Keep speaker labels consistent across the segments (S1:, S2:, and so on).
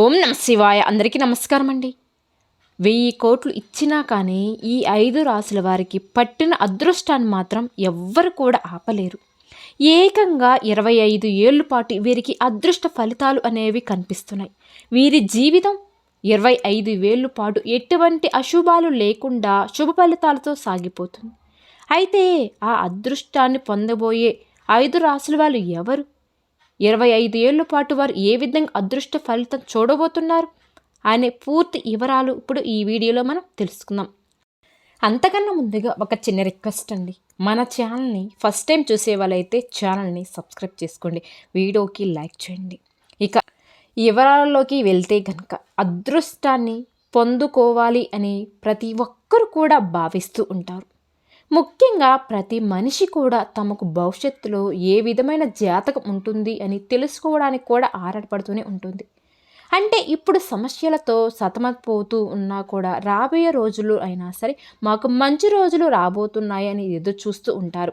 S1: ఓం నమ శివాయ. అందరికీ నమస్కారం అండి వెయ్యి కోట్లు ఇచ్చినా కానీ ఈ ఐదు రాసుల వారికి పట్టిన అదృష్టాన్ని మాత్రం ఎవ్వరు కూడా ఆపలేరు. ఏకంగా ఇరవై ఐదు ఏళ్ళ పాటు వీరికి అదృష్ట ఫలితాలు అనేవి కనిపిస్తున్నాయి. వీరి జీవితం ఇరవై ఐదు వేళ్ళ పాటు ఎటువంటి అశుభాలు లేకుండా శుభ ఫలితాలతో సాగిపోతుంది. అయితే ఆ అదృష్టాన్ని పొందబోయే ఐదు రాసుల వాళ్ళు ఎవరు? ఇరవై ఐదు ఏళ్ళ పాటు వారు ఏ విధంగా అదృష్ట ఫలితం చూడబోతున్నారు అనే పూర్తి వివరాలు ఇప్పుడు ఈ వీడియోలో మనం తెలుసుకుందాం. అంతకన్నా ముందుగా ఒక చిన్న రిక్వెస్ట్ అండి. మన ఛానల్ని ఫస్ట్ టైం చూసే వాళ్ళైతే ఛానల్ని సబ్స్క్రైబ్ చేసుకోండి. వీడియోకి లైక్ చేయండి. ఇక వివరాల్లోకి వెళ్తే కనుక అదృష్టాన్ని పొందుకోవాలి అని ప్రతి ఒక్కరు కూడా భావిస్తూ ఉంటారు. ముఖ్యంగా ప్రతి మనిషి కూడా తమకు భవిష్యత్తులో ఏ విధమైన జాతకం ఉంటుంది అని తెలుసుకోవడానికి కూడా ఆరాటపడుతూనే ఉంటుంది. అంటే ఇప్పుడు సమస్యలతో సతమతపోతూ ఉన్నా కూడా రాబోయే రోజులు అయినా సరే మాకు మంచి రోజులు రాబోతున్నాయని ఎదురు చూస్తూ ఉంటారు.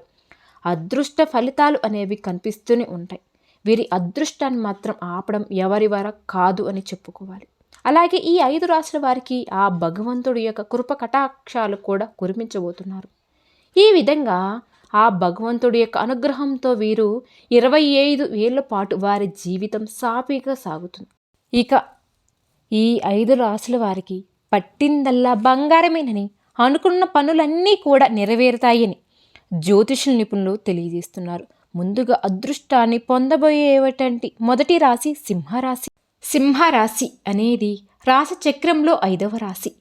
S1: అదృష్ట ఫలితాలు అనేవి కనిపిస్తూనే ఉంటాయి. వీరి అదృష్టాన్ని మాత్రం ఆపడం ఎవరి వర కాదు అని చెప్పుకోవాలి. అలాగే ఈ ఐదు రాష్ట్ర వారికి ఆ భగవంతుడి యొక్క కృప కటాక్షాలు కూడా కురిపించబోతున్నారు. ఈ విధంగా ఆ భగవంతుడి యొక్క అనుగ్రహంతో వీరు ఇరవై ఐదు ఏళ్ళ పాటు వారి జీవితం సాఫీగా సాగుతుంది. ఇక ఈ ఐదు రాసుల వారికి పట్టిందల్లా బంగారమేనని అనుకున్న పనులన్నీ కూడా నెరవేరుతాయని జ్యోతిషుల నిపుణులు తెలియజేస్తున్నారు. ముందుగా అదృష్టాన్ని పొందబోయేటువంటి మొదటి రాశి సింహరాశి. సింహరాశి అనేది రాశి చక్రంలో ఐదవ రాశి.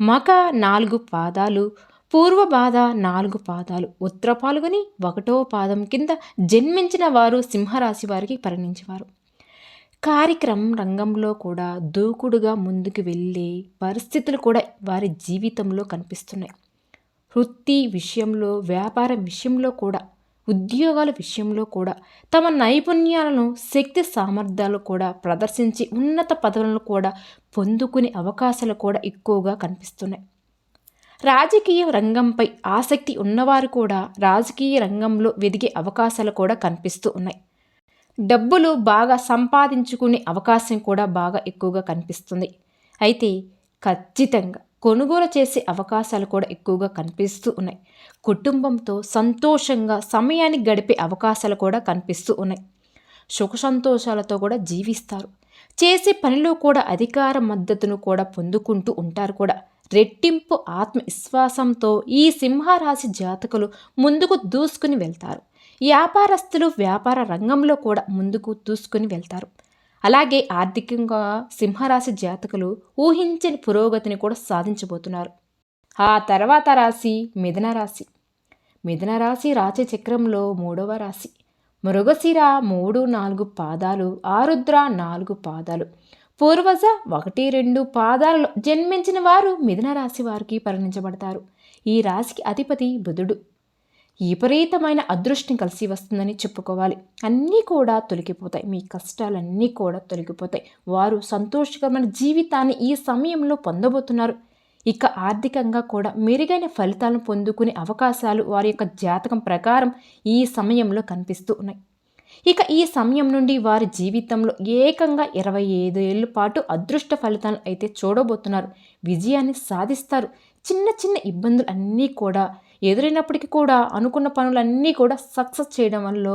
S1: మక నాలుగు పాదాలు పూర్వ బాధ నాలుగు పాదాలు. ఉత్తర పాల్గొని ఒకటో పాదం కింద జన్మించిన వారు సింహరాశి వారికి పరిణించేవారు కార్యక్రమం రంగంలో కూడా దూకుడుగా ముందుకు వెళ్ళే పరిస్థితులు కూడా వారి జీవితంలో కనిపిస్తున్నాయి. వృత్తి విషయంలో వ్యాపారం విషయంలో కూడా ఉద్యోగాల విషయంలో కూడా తమ నైపుణ్యాలను శక్తి సామర్థ్యాలు కూడా ప్రదర్శించి ఉన్నత పదవులను కూడా పొందుకునే అవకాశాలు కూడా ఎక్కువగా కనిపిస్తున్నాయి. రాజకీయ రంగంపై ఆసక్తి ఉన్నవారు కూడా రాజకీయ రంగంలో వెదిగే అవకాశాలు కూడా కనిపిస్తూ ఉన్నాయి. డబ్బులు బాగా సంపాదించుకునే అవకాశం కూడా బాగా ఎక్కువగా కనిపిస్తుంది. అయితే ఖచ్చితంగా కొనుగోలు చేసే అవకాశాలు కూడా ఎక్కువగా కనిపిస్తూ ఉన్నాయి. కుటుంబంతో సంతోషంగా సమయాన్ని గడిపే అవకాశాలు కూడా కనిపిస్తూ ఉన్నాయి. సుఖ సంతోషాలతో కూడా జీవిస్తారు. చేసే పనిలో కూడా అధికార మద్దతును కూడా పొందుకుంటూ ఉంటారు కూడా. రెట్టింపు ఆత్మవిశ్వాసంతో ఈ సింహరాశి జాతకులు ముందుకు దూసుకుని వెళ్తారు. వ్యాపారస్తులు వ్యాపార రంగంలో కూడా ముందుకు దూసుకుని వెళ్తారు. అలాగే ఆర్థికంగా సింహరాశి జాతకులు ఊహించని పురోగతిని కూడా సాధించబోతున్నారు. ఆ తర్వాత రాశి మిథున రాశి. మిథున రాశి రాశి చక్రంలో మూడవ రాశి. మృగశిర మూడు నాలుగు పాదాలు ఆరుద్ర నాలుగు పాదాలు. పూర్వజ ఒకటి రెండు పాదాలలో జన్మించిన వారు మిథున రాశి వారికి పరిగణించబడతారు. ఈ రాశికి అధిపతి బుధుడు. విపరీతమైన అదృష్టం కలిసి వస్తుందని చెప్పుకోవాలి. అన్నీ కూడా తొలగిపోతాయి. మీ కష్టాలన్నీ కూడా తొలగిపోతాయి. వారు సంతోషకరమైన జీవితాన్ని ఈ సమయంలో పొందబోతున్నారు. ఇక ఆర్థికంగా కూడా మెరుగైన ఫలితాలను పొందుకునే అవకాశాలు వారి యొక్క జాతకం ప్రకారం ఈ సమయంలో కనిపిస్తూ ఉన్నాయి. ఇక ఈ సమయం నుండి వారి జీవితంలో ఏకంగా ఇరవై ఐదు ఏళ్ళ పాటు అదృష్ట ఫలితాలు అయితే చూడబోతున్నారు. విజయాన్ని సాధిస్తారు. చిన్న చిన్న ఇబ్బందులు అన్నీ కూడా ఎదురైనప్పటికీ కూడా అనుకున్న పనులన్నీ కూడా సక్సెస్ చేయడం వల్ల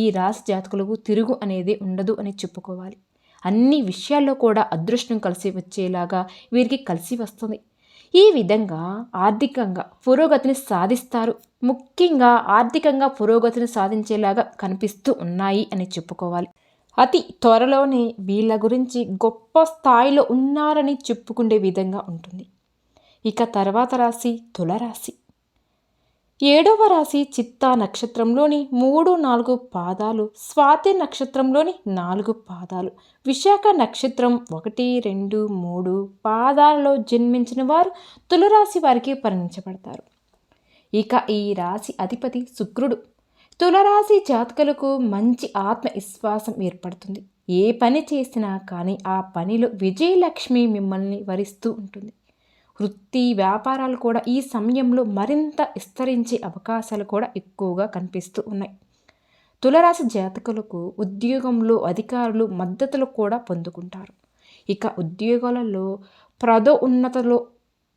S1: ఈ రాశి జాతకులకు తిరుగు అనేది ఉండదు అని చెప్పుకోవాలి. అన్ని విషయాల్లో కూడా అదృష్టం కలిసి వచ్చేలాగా వీరికి కలిసి వస్తుంది. ఈ విధంగా ఆర్థికంగా పురోగతిని సాధిస్తారు. ముఖ్యంగా ఆర్థికంగా పురోగతిని సాధించేలాగా కనిపిస్తూ ఉన్నాయి అని చెప్పుకోవాలి. అతి త్వరలోనే వీళ్ళ గురించి గొప్ప స్థాయిలో ఉన్నారని చెప్పుకునే విధంగా ఉంటుంది. ఇక తర్వాత రాశి తులరాశి. ఏడవ రాశి చిత్తా నక్షత్రంలోని మూడు నాలుగు పాదాలు స్వాతి నక్షత్రంలోని నాలుగు పాదాలు. విశాఖ నక్షత్రం ఒకటి రెండు మూడు పాదాలలో జన్మించిన వారు తులరాశి వారికి పరిగణించబడతారు. ఇక ఈ రాశి అధిపతి శుక్రుడు. తులరాశి జాతకులకు మంచి ఆత్మవిశ్వాసం ఏర్పడుతుంది. ఏ పని చేసినా కానీ ఆ పనిలో విజయలక్ష్మి మిమ్మల్ని వరిస్తూ ఉంటుంది. వృత్తి వ్యాపారాలు కూడా ఈ సమయంలో మరింత విస్తరించే అవకాశాలు కూడా ఎక్కువగా కనిపిస్తూ ఉన్నాయి. తులరాశి జాతకులకు ఉద్యోగంలో అధికారులు మద్దతులు కూడా పొందుకుంటారు. ఇక ఉద్యోగాలలో ప్రదో ఉన్నతలో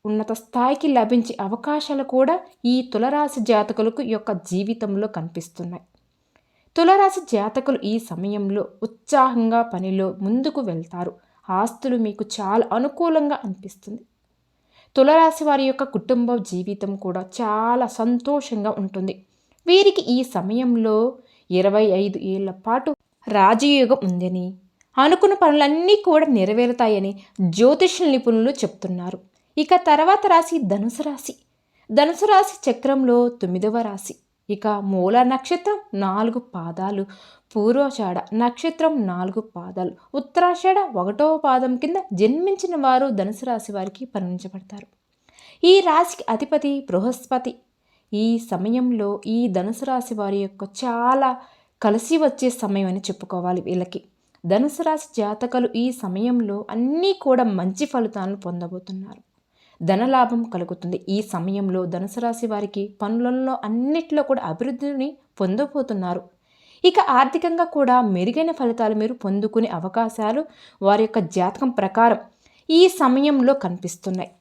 S1: ఉన్నత స్థాయికి లభించే అవకాశాలు కూడా ఈ తులరాశి జాతకులకు యొక్క జీవితంలో కనిపిస్తున్నాయి. తులరాశి జాతకులు ఈ సమయంలో ఉత్సాహంగా పనిలో ముందుకు వెళ్తారు. ఆస్తులు మీకు చాలా అనుకూలంగా అనిపిస్తుంది. తులరాశి వారి యొక్క కుటుంబ జీవితం కూడా చాలా సంతోషంగా ఉంటుంది. వీరికి ఈ సమయంలో ఇరవై ఐదు ఏళ్ళ పాటు రాజయోగం ఉందని అనుకున్న పనులన్నీ కూడా నెరవేరుతాయని జ్యోతిష నిపుణులు చెప్తున్నారు. ఇక తర్వాత రాశి ధనుసు రాశి. ధనుసు రాశి చక్రంలో తొమ్మిదవ రాశి. ఇక మూల నక్షత్రం నాలుగు పాదాలు. పూర్వషాఢ నక్షత్రం నాలుగు పాదాలు. ఉత్తరాషాఢ ఒకటవ పాదం కింద జన్మించిన వారు ధనుసు రాశి వారికి పరిగణించబడతారు. ఈ రాశికి అధిపతి బృహస్పతి. ఈ సమయంలో ఈ ధనుసు రాశి వారి యొక్క చాలా కలిసి వచ్చే సమయం అని చెప్పుకోవాలి వీళ్ళకి. ధనుసు రాశి జాతకులు ఈ సమయంలో అన్నీ కూడా మంచి ఫలితాలను పొందబోతున్నారు. ధనలాభం కలుగుతుంది. ఈ సమయంలో ధనుసు రాశి వారికి పనులలో అన్నిట్లో కూడా అభివృద్ధిని పొందబోతున్నారు. ఇక ఆర్థికంగా కూడా మెరుగైన ఫలితాలు మీరు పొందుకునే అవకాశాలు వారి యొక్క జాతకం ప్రకారం ఈ సమయంలో కనిపిస్తున్నాయి.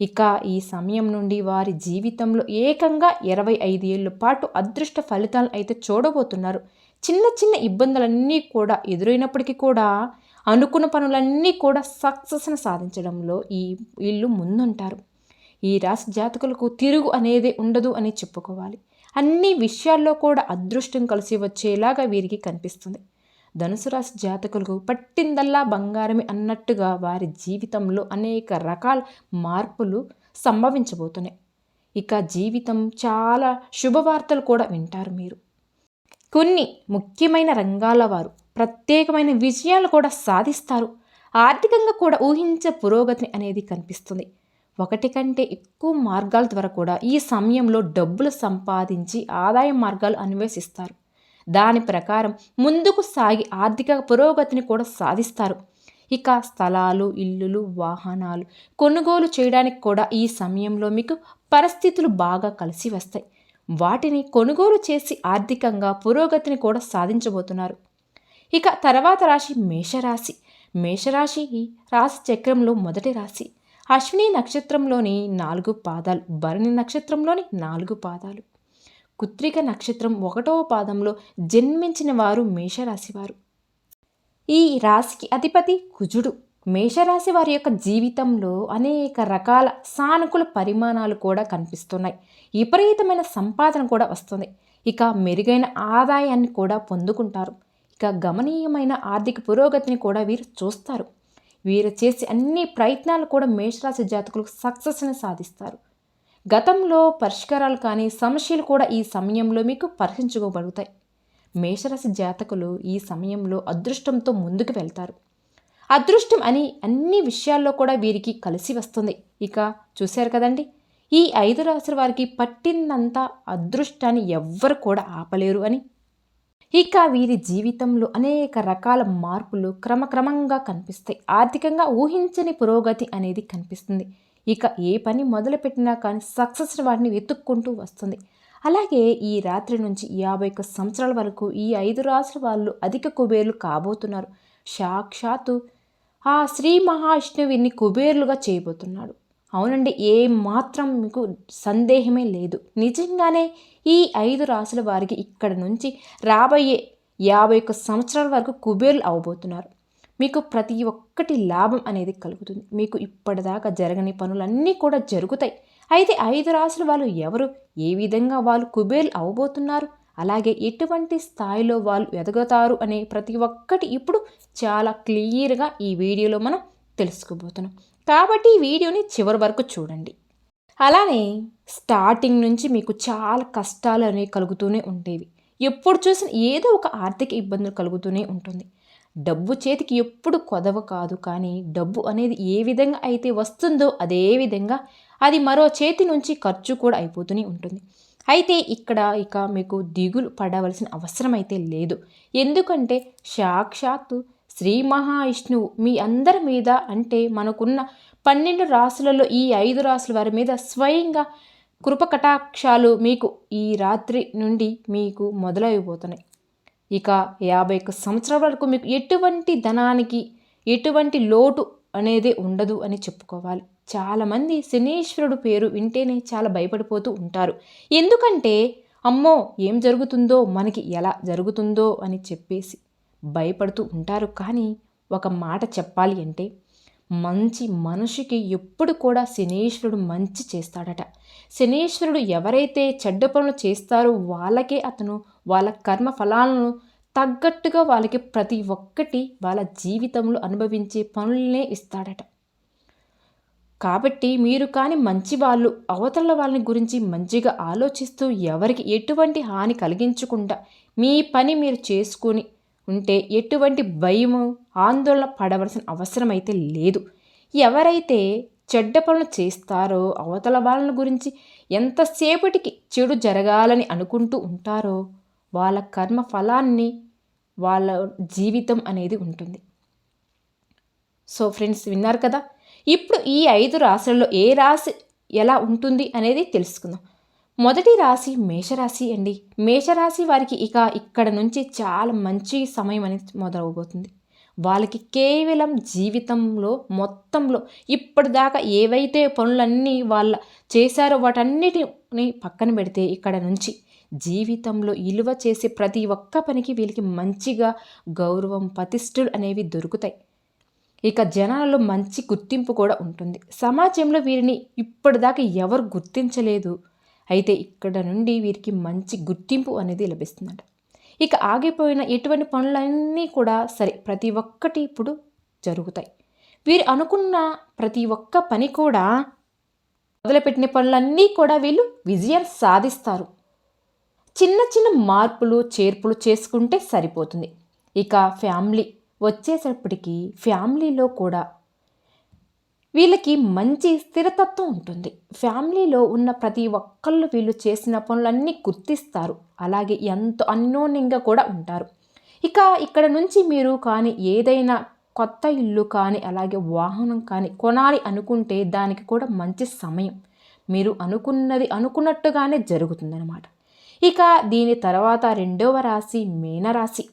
S1: ఇక ఈ సమయం నుండి వారి జీవితంలో ఏకంగా ఇరవై ఐదు ఏళ్ళ పాటు అదృష్ట ఫలితాలు అయితే చూడబోతున్నారు. చిన్న చిన్న ఇబ్బందులన్నీ కూడా ఎదురైనప్పటికీ కూడా అనుకున్న పనులన్నీ కూడా సక్సెస్ని సాధించడంలో ఈ వీళ్ళు ముందుంటారు. ఈ రాశి జాతకులకు తిరుగు అనేది ఉండదు అని చెప్పుకోవాలి. అన్ని విషయాల్లో కూడా అదృష్టం కలిసి వచ్చేలాగా వీరికి కనిపిస్తుంది. ధనుసు రాశి జాతకులకు పట్టిందల్లా బంగారమే అన్నట్టుగా వారి జీవితంలో అనేక రకాల మార్పులు సంభవించబోతున్నాయి. ఇక జీవితం చాలా శుభవార్తలు కూడా వింటారు మీరు. కొన్ని ముఖ్యమైన రంగాల వారు ప్రత్యేకమైన విజయాలు కూడా సాధిస్తారు. ఆర్థికంగా కూడా ఊహించే పురోగతి అనేది కనిపిస్తుంది. ఒకటి కంటే ఎక్కువ మార్గాల ద్వారా కూడా ఈ సమయంలో డబ్బులు సంపాదించి ఆదాయ మార్గాలు అన్వేషిస్తారు. దాని ప్రకారం ముందుకు సాగి ఆర్థిక పురోగతిని కూడా సాధిస్తారు. ఇక స్థలాలు ఇల్లులు వాహనాలు కొనుగోలు చేయడానికి కూడా ఈ సమయంలో మీకు పరిస్థితులు బాగా కలిసి వస్తాయి. వాటిని కొనుగోలు చేసి ఆర్థికంగా పురోగతిని కూడా సాధించబోతున్నారు. ఇక తర్వాత రాశి మేషరాశి. మేషరాశి రాశి చక్రంలో మొదటి రాశి. అశ్విని నక్షత్రంలోని నాలుగు పాదాలు భరణి నక్షత్రంలోని నాలుగు పాదాలు. కుత్రిక నక్షత్రం ఒకటవ పాదంలో జన్మించిన వారు మేషరాశి వారు. ఈ రాశికి అధిపతి కుజుడు. మేషరాశి వారి యొక్క జీవితంలో అనేక రకాల సానుకూల పరిమాణాలు కూడా కనిపిస్తున్నాయి. విపరీతమైన సంపాదన కూడా వస్తుంది. ఇక మెరుగైన ఆదాయాన్ని కూడా పొందుకుంటారు. ఇక గమనీయమైన ఆర్థిక పురోగతిని కూడా వీరు చూస్తారు. వీరు చేసే అన్ని ప్రయత్నాలు కూడా మేషరాశి జాతకులకు సక్సెస్ని సాధిస్తారు. గతంలో పరిష్కారాలు కానీ సమస్యలు కూడా ఈ సమయంలో మీకు పరిశీలించుకోబడుతాయి. మేషరాశి జాతకులు ఈ సమయంలో అదృష్టంతో ముందుకు వెళ్తారు. అదృష్టం అని అన్ని విషయాల్లో కూడా వీరికి కలిసి వస్తుంది. ఇక చూశారు కదండి ఈ ఐదు రాశుల వారికి పట్టిందంతా అదృష్టాన్ని ఎవ్వరు కూడా ఆపలేరు అని ఇక వీరి జీవితంలో అనేక రకాల మార్పులు క్రమక్రమంగా కనిపిస్తాయి. ఆర్థికంగా ఊహించని పురోగతి అనేది కనిపిస్తుంది. ఇక ఏ పని మొదలుపెట్టినా కానీ సక్సెస్ వాటిని వెతుక్కుంటూ వస్తుంది. అలాగే ఈ రాత్రి నుంచి యాభై ఒక్క సంవత్సరాల వరకు ఈ ఐదు రాసుల వాళ్ళు అధిక కుబేర్లు కాబోతున్నారు. సాక్షాత్తు ఆ శ్రీ మహావిష్ణువిని కుబేర్లుగా చేయబోతున్నాడు. అవునండి ఏ మాత్రం మీకు సందేహమే లేదు. నిజంగానే ఈ ఐదు రాసుల వారికి ఇక్కడ నుంచి రాబోయే యాభై ఒక్క సంవత్సరాల వరకు కుబేర్లు అవబోతున్నారు. మీకు ప్రతి ఒక్కటి లాభం అనేది కలుగుతుంది. మీకు ఇప్పటిదాకా జరగని పనులన్నీ కూడా జరుగుతాయి. అయితే ఐదు రాసుల వాళ్ళు ఎవరు? ఏ విధంగా వాళ్ళు కుబేర్లు అవబోతున్నారు? అలాగే ఎటువంటి స్థాయిలో వాళ్ళు ఎదగతారు అనే ప్రతి ఒక్కటి ఇప్పుడు చాలా క్లియర్గా ఈ వీడియోలో మనం తెలుసుకోబోతున్నాం. కాబట్టి ఈ వీడియోని చివరి వరకు చూడండి. అలానే స్టార్టింగ్ నుంచి మీకు చాలా కష్టాలు అనేవి కలుగుతూనే ఉండేవి. ఎప్పుడు చూసిన ఏదో ఒక ఆర్థిక ఇబ్బందులు కలుగుతూనే ఉంటుంది. డబ్బు చేతికి ఎప్పుడు కొదవ కాదు కానీ డబ్బు అనేది ఏ విధంగా అయితే వస్తుందో అదే విధంగా అది మరో చేతి నుంచి ఖర్చు కూడా అయిపోతూనే ఉంటుంది. అయితే ఇక్కడ ఇక మీకు దిగులు పడవలసిన అవసరం అయితే లేదు. ఎందుకంటే సాక్షాత్తు శ్రీ మహావిష్ణువు మీ అందరి మీద అంటే మనకున్న పన్నెండు రాసులలో ఈ ఐదు రాసుల వారి మీద స్వయంగా కృపకటాక్షాలు మీకు ఈ రాత్రి నుండి మీకు మొదలైపోతున్నాయి. ఇక యాభై ఒక్క సంవత్సరాల వరకు మీకు ఎటువంటి ధనానికి ఎటువంటి లోటు అనేది ఉండదు అని చెప్పుకోవాలి. చాలామంది శనీశ్వరుడు పేరు వింటేనే చాలా భయపడిపోతూ ఉంటారు. ఎందుకంటే అమ్మో ఏం జరుగుతుందో మనకి ఎలా జరుగుతుందో అని చెప్పేసి. భయపడుతూ ఉంటారు. కానీ ఒక మాట చెప్పాలి అంటే మంచి మనిషికి ఎప్పుడు కూడా శనీశ్వరుడు మంచి చేస్తాడట. శనీశ్వరుడు ఎవరైతే చెడ్డ పనులు చేస్తారో వాళ్ళకే అతను వాళ్ళ కర్మ ఫలాలను తగ్గట్టుగా వాళ్ళకి ప్రతి ఒక్కటి వాళ్ళ జీవితంలో అనుభవించే పనులనే ఇస్తాడట. కాబట్టి మీరు కానీ మంచి వాళ్ళు అవతల వాళ్ళని గురించి మంచిగా ఆలోచిస్తూ ఎవరికి ఎటువంటి హాని కలిగించకుండా మీ పని మీరు చేసుకొని ఉంటే ఎటువంటి భయము ఆందోళన పడవలసిన అవసరం అయితే లేదు. ఎవరైతే చెడ్డ పనులు చేస్తారో అవతల వాళ్ళని గురించి ఎంతసేపటికి చెడు జరగాలని అనుకుంటూ ఉంటారో వాళ్ళ కర్మ ఫలాన్ని వాళ్ళ జీవితం అనేది ఉంటుంది. సో ఫ్రెండ్స్ విన్నారు కదా? ఇప్పుడు ఈ ఐదు రాశులలో ఏ రాశి ఎలా ఉంటుంది అనేది తెలుసుకుందాం. మొదటి రాశి మేషరాశి అండి. మేషరాశి వారికి ఇక ఇక్కడ నుంచి చాలా మంచి సమయం అనేది మొదలవబోతుంది. వాళ్ళకి కేవలం జీవితంలో మొత్తంలో ఇప్పటిదాకా ఏవైతే పనులన్నీ వాళ్ళ చేశారో వాటన్నిటిని పక్కన పెడితే ఇక్కడ నుంచి జీవితంలో ఇలువ చేసే ప్రతి ఒక్క పనికి వీళ్ళకి మంచిగా గౌరవం ప్రతిష్ఠలు అనేవి దొరుకుతాయి. ఇక జనాలలో మంచి గుర్తింపు కూడా ఉంటుంది. సమాజంలో వీరిని ఇప్పటిదాకా ఎవరు గుర్తించలేదు. అయితే ఇక్కడ నుండి వీరికి మంచి గుర్తింపు అనేది లభిస్తుందట. ఇక ఆగిపోయిన ఎటువంటి పనులన్నీ కూడా సరే ప్రతి ఒక్కటి ఇప్పుడు జరుగుతాయి. వీరు అనుకున్న ప్రతి ఒక్క పని కూడా మొదలుపెట్టిన పనులన్నీ కూడా వీళ్ళు విజయం సాధిస్తారు. చిన్న చిన్న మార్పులు చేర్పులు చేసుకుంటే సరిపోతుంది. ఇక ఫ్యామిలీ వచ్చేసప్పటికి ఫ్యామిలీలో కూడా వీళ్ళకి మంచి స్థిరతత్వం ఉంటుంది. ఫ్యామిలీలో ఉన్న ప్రతి ఒక్కళ్ళు వీళ్ళు చేసిన పనులన్నీ గుర్తిస్తారు. అలాగే ఎంతో అన్నోన్యంగా కూడా ఉంటారు. ఇక ఇక్కడ నుంచి మీరు కానీ ఏదైనా కొత్త ఇల్లు కానీ అలాగే వాహనం కానీ కొనాలి అనుకుంటే దానికి కూడా మంచి సమయం. మీరు అనుకున్నది అనుకున్నట్టుగానే జరుగుతుందన్నమాట. ఇక దీని తర్వాత రెండవ రాశి మీనరాశి.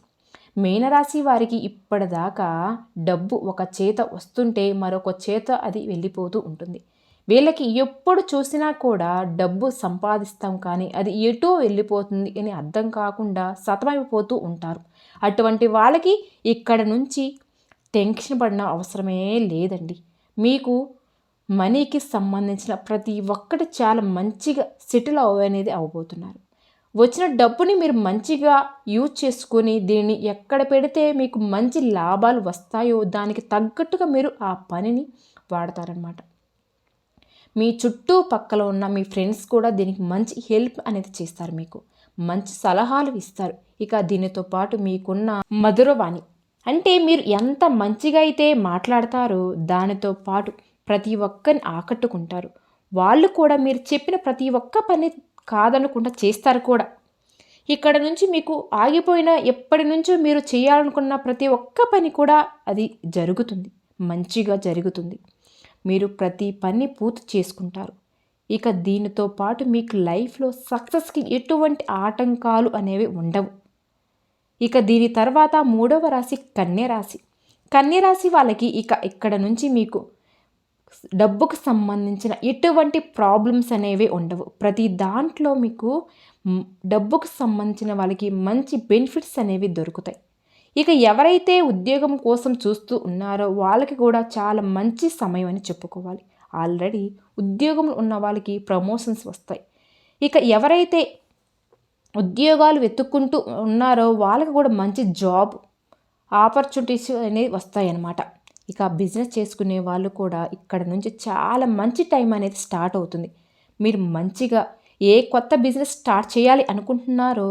S1: మీనరాశి వారికి ఇప్పటిదాకా డబ్బు ఒక చేత వస్తుంటే మరొక చేత అది వెళ్ళిపోతూ ఉంటుంది. వీళ్ళకి ఎప్పుడు చూసినా కూడా డబ్బు సంపాదిస్తాం కానీ అది ఎటో వెళ్ళిపోతుంది అని అర్థం కాకుండా సతమైపోతూ ఉంటారు. అటువంటి వాళ్ళకి ఇక్కడ నుంచి టెన్షన్ పడిన అవసరమే లేదండి. మీకు మనీకి సంబంధించిన ప్రతి ఒక్కటి చాలా మంచిగా సెటిల్ అవ్వనేది అవబోతున్నారు వచ్చిన డబ్బుని మీరు మంచిగా యూజ్ చేసుకొని దీన్ని ఎక్కడ పెడితే మీకు మంచి లాభాలు వస్తాయో దానికి తగ్గట్టుగా మీరు ఆ పనిని వాడతారనమాట మీ చుట్టూ పక్కల ఉన్న మీ ఫ్రెండ్స్ కూడా దీనికి మంచి హెల్ప్ అనేది చేస్తారు మీకు. మంచి సలహాలు ఇస్తారు. ఇక దీనితో పాటు మీకున్న మధురవాణి అంటే మీరు ఎంత మంచిగా అయితే మాట్లాడతారో దానితో పాటు ప్రతి ఒక్కరిని ఆకట్టుకుంటారు. వాళ్ళు కూడా మీరు చెప్పిన ప్రతి ఒక్క పని కాదనకుండా చేస్తారు కూడా. ఇక్కడ నుంచి మీకు ఆగిపోయిన ఎప్పటి నుంచో మీరు చేయాలనుకున్న ప్రతి ఒక్క పని కూడా అది జరుగుతుంది. మంచిగా జరుగుతుంది. మీరు ప్రతి పని పూర్తి చేసుకుంటారు. ఇక దీనితో పాటు మీకు లైఫ్లో సక్సెస్కి ఎటువంటి ఆటంకాలు అనేవి ఉండవు. ఇక దీని తర్వాత మూడవ రాశి కన్యరాశి కన్యరాశి వాళ్ళకి ఇక ఇక్కడ నుంచి మీకు డబ్బుకు సంబంధించిన ఎటువంటి ప్రాబ్లమ్స్ అనేవి ఉండవు. ప్రతి దాంట్లో మీకు డబ్బుకు సంబంధించిన వాళ్ళకి మంచి బెనిఫిట్స్ అనేవి దొరుకుతాయి. ఇక ఎవరైతే ఉద్యోగం కోసం చూస్తూ ఉన్నారో వాళ్ళకి కూడా చాలా మంచి సమయం అని చెప్పుకోవాలి. ఆల్రెడీ ఉద్యోగంలో ఉన్న వాళ్ళకి ప్రమోషన్స్ వస్తాయి. ఇక ఎవరైతే ఉద్యోగాలు వెతుక్కుంటూ ఉన్నారో వాళ్ళకి కూడా మంచి జాబ్ ఆపర్చునిటీస్ అనేవి వస్తాయన్నమాట. ఇక బిజినెస్ చేసుకునే వాళ్ళు కూడా ఇక్కడ నుంచి చాలా మంచి టైం అనేది స్టార్ట్ అవుతుంది. మీరు మంచిగా ఏ కొత్త బిజినెస్ స్టార్ట్ చేయాలి అనుకుంటున్నారో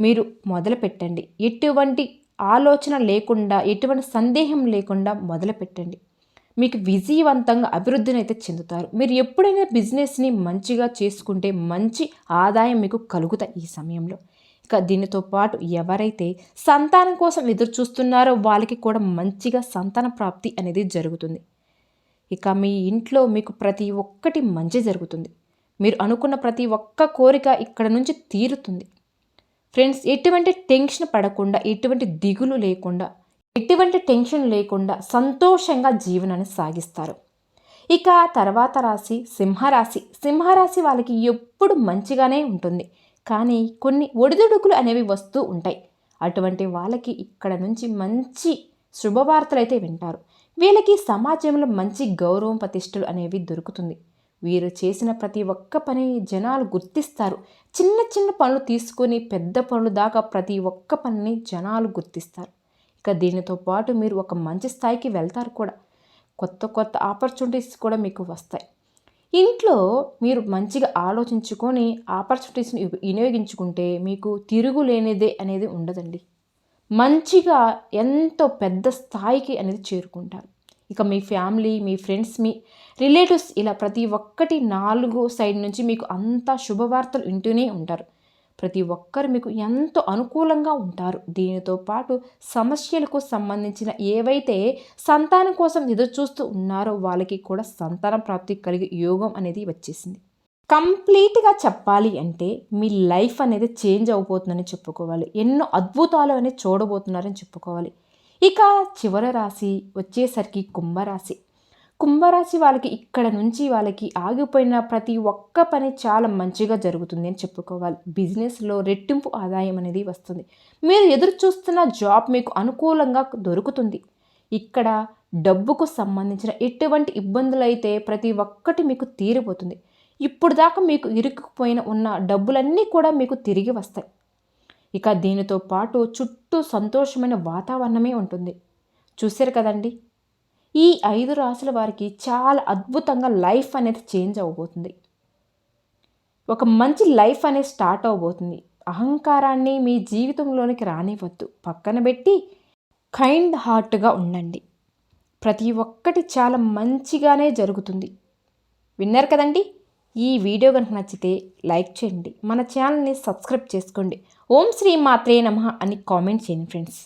S1: మీరు మొదలు పెట్టండి. ఎటువంటి ఆలోచన లేకుండా ఎటువంటి సందేహం లేకుండా మొదలు పెట్టండి. మీకు విజయవంతంగా అభివృద్ధిని అయితే చెందుతారు. మీరు ఎప్పుడైనా బిజినెస్ని మంచిగా చేసుకుంటే మంచి ఆదాయం మీకు కలుగుతాయి ఈ సమయంలో. దీనితో పాటు ఎవరైతే సంతానం కోసం ఎదురు చూస్తున్నారో వాళ్ళకి కూడా మంచిగా సంతాన ప్రాప్తి అనేది జరుగుతుంది. ఇక మీ ఇంట్లో మీకు ప్రతి ఒక్కటి మంచి జరుగుతుంది. మీరు అనుకున్న ప్రతి ఒక్క కోరిక ఇక్కడ నుంచి తీరుతుంది. ఫ్రెండ్స్ ఎటువంటి టెన్షన్ పడకుండా ఎటువంటి దిగులు లేకుండా ఎటువంటి టెన్షన్ లేకుండా సంతోషంగా జీవనాన్ని సాగిస్తారు. ఇక తర్వాత రాశి సింహరాశి. సింహరాశి వాళ్ళకి ఎప్పుడు మంచిగానే ఉంటుంది. కానీ కొన్ని ఒడిదుడుకులు అనేవి వస్తూ ఉంటాయి. అటువంటి వాళ్ళకి ఇక్కడ నుంచి మంచి శుభవార్తలు అయితే వింటారు. వీళ్ళకి సమాజంలో మంచి గౌరవం ప్రతిష్టలు అనేవి దొరుకుతుంది. వీరు చేసిన ప్రతి ఒక్క పని జనాలు గుర్తిస్తారు. చిన్న చిన్న పనులు తీసుకొని పెద్ద పనులు దాకా ప్రతి ఒక్క పనిని జనాలు గుర్తిస్తారు. ఇక దీనితో పాటు మీరు ఒక మంచి స్థాయికి వెళ్తారు కూడా. కొత్త కొత్త ఆపర్చునిటీస్ కూడా మీకు వస్తాయి. ఇంట్లో మీరు మంచిగా ఆలోచించుకొని ఆపర్చునిటీస్ని వినియోగించుకుంటే మీకు తిరుగులేనిదే అనేది ఉండదండి. మంచిగా ఎంతో పెద్ద స్థాయికి అనేది చేరుకుంటారు. ఇక మీ ఫ్యామిలీ మీ ఫ్రెండ్స్ మీ రిలేటివ్స్ ఇలా ప్రతి ఒక్కటి నాలుగు సైడ్ నుంచి మీకు అంతా శుభవార్తలు వింటూనే ఉంటారు. ప్రతి ఒక్కరు మీకు ఎంతో అనుకూలంగా ఉంటారు. దీనితో పాటు సమస్యలకు సంబంధించిన ఏవైతే సంతానం కోసం ఎదురు చూస్తూ ఉన్నారో వాళ్ళకి కూడా సంతాన ప్రాప్తి కలిగే యోగం అనేది వచ్చేసింది. కంప్లీట్గా చెప్పాలి అంటే మీ లైఫ్ అనేది చేంజ్ అవబోతుందని చెప్పుకోవాలి. ఎన్నో అద్భుతాలు అనేది చూడబోతున్నారని చెప్పుకోవాలి. ఇక చివరి రాశి వచ్చేసరికి కుంభరాశి. కుంభరాశి వాళ్ళకి ఇక్కడ నుంచి వాళ్ళకి ఆగిపోయిన ప్రతి ఒక్క పని చాలా మంచిగా జరుగుతుంది అని చెప్పుకోవాలి. బిజినెస్లో రెట్టింపు ఆదాయం అనేది వస్తుంది. మీరు ఎదురు చూస్తున్న జాబ్ మీకు అనుకూలంగా దొరుకుతుంది. ఇక్కడ డబ్బుకు సంబంధించిన ఎటువంటి ఇబ్బందులు అయితే ప్రతి ఒక్కటి మీకు తీరిపోతుంది. ఇప్పుడు దాకా మీకు ఇరుక్కుపోయిన ఉన్న డబ్బులన్నీ కూడా మీకు తిరిగి వస్తాయి. ఇక దీనితో పాటు చుట్టూ సంతోషమైన వాతావరణమే ఉంటుంది. చూశారు కదండి? ఈ ఐదు రాసుల వారికి చాలా అద్భుతంగా లైఫ్ అనేది చేంజ్ అవ్వబోతుంది. ఒక మంచి లైఫ్ అనేది స్టార్ట్ అవబోతుంది అహంకారాన్ని మీ జీవితంలోనికి రానివ్వద్దు. పక్కన పెట్టి కైండ్ హార్ట్గా ఉండండి. ప్రతి ఒక్కటి చాలా మంచిగానే జరుగుతుంది. విన్నారు కదండి? ఈ వీడియో కనుక నచ్చితే లైక్ చేయండి. మన ఛానల్ని సబ్స్క్రైబ్ చేసుకోండి. ఓం శ్రీ మాత్రే నమ అని కామెంట్ చేయండి ఫ్రెండ్స్.